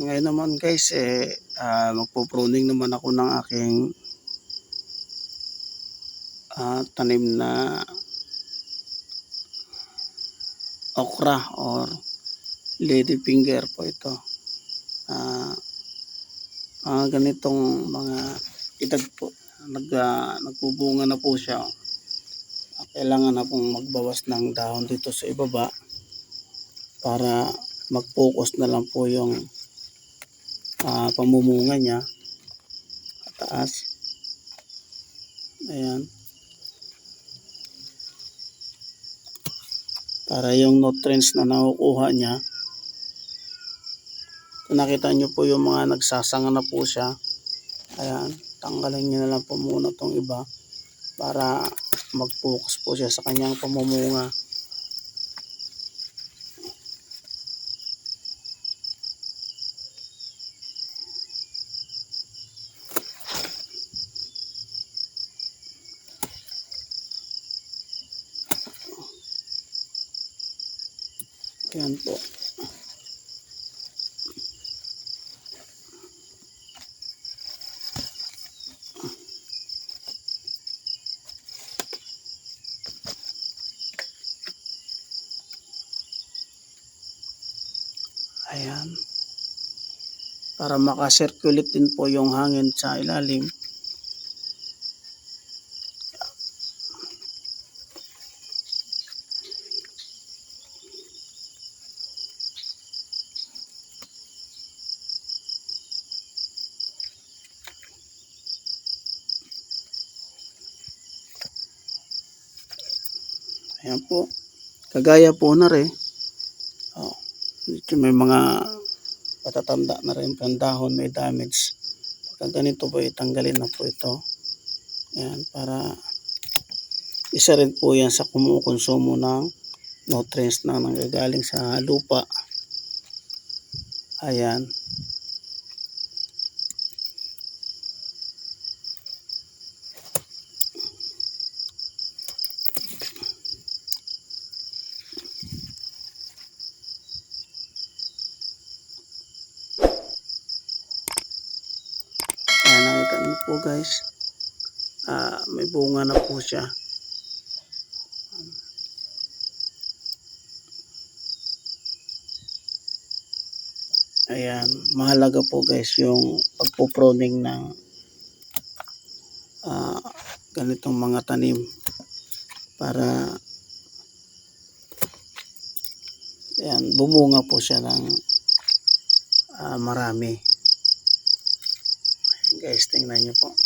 Ngayon naman guys, eh, ah, magpo-pruning naman ako ng aking ah, tanim na okra or lady finger po ito. Ah, mga ganitong mga edad po. Nag, ah, nagbubunga na po siya. Ah, Kailangan na pong magbawas ng dahon dito sa ibaba para mag-focus na lang po yung ah, pamumunga niya. Taas ayan. Para yung nutrients na nakukuha niya. Kung nakita niyo po yung mga nagsasanga na po siya ayan tanggalin niyo na lang po muna tong iba para mag-focus po siya sa kanyang pamumunga ayan po Ayan. Para makasirculate din po yung hangin sa ilalim. Ayan po. Kagaya po na rin. Oh, medyo may mga patatanda na rin ang dahon, may damage. Pagka ganito po, itanggalin na po ito. Ayan, para isa rin po yan sa kumukonsumo ng nutrients na nanggagaling sa lupa. Ayan, nakita niyo po guys. Ah, may bunga na po siya. Ayan, mahalaga po guys yung pagpo-pruning ng ah, ganitong mga tanim para ayan, bumunga po siya ng ah, marami. Guys, tingnan niyo po.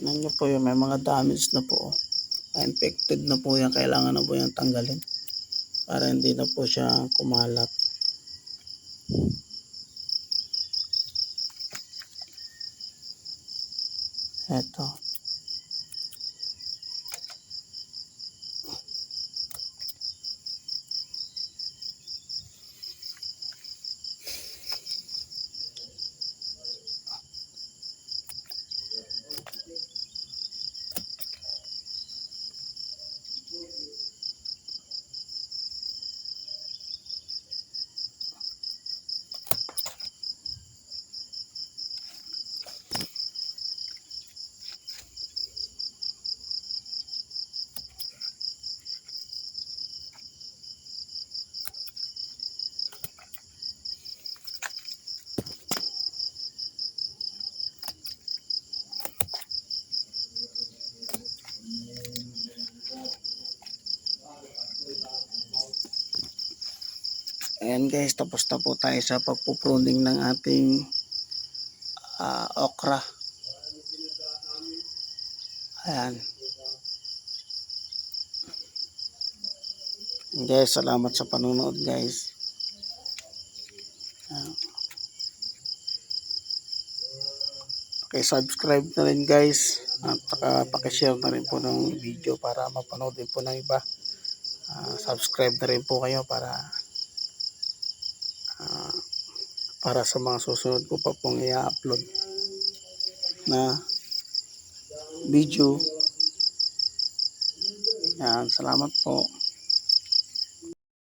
Tingnan niyo po yung may mga damage na po. Ah, Infected na po yan. Kailangan na po yan tanggalin. Para hindi na po siya kumalat. Eto. Ayan guys, tapos na po tayo sa pagpupruning ng ating uh, okra. Ayan. Guys, salamat sa panonood guys. Ah. Okay, subscribe na rin guys. At uh, pakishare na rin po ng video para mapanood din po ng iba. Uh, subscribe na rin po kayo para ah, para sa mga susunod ko pa pong i-upload na video. Yan, salamat po.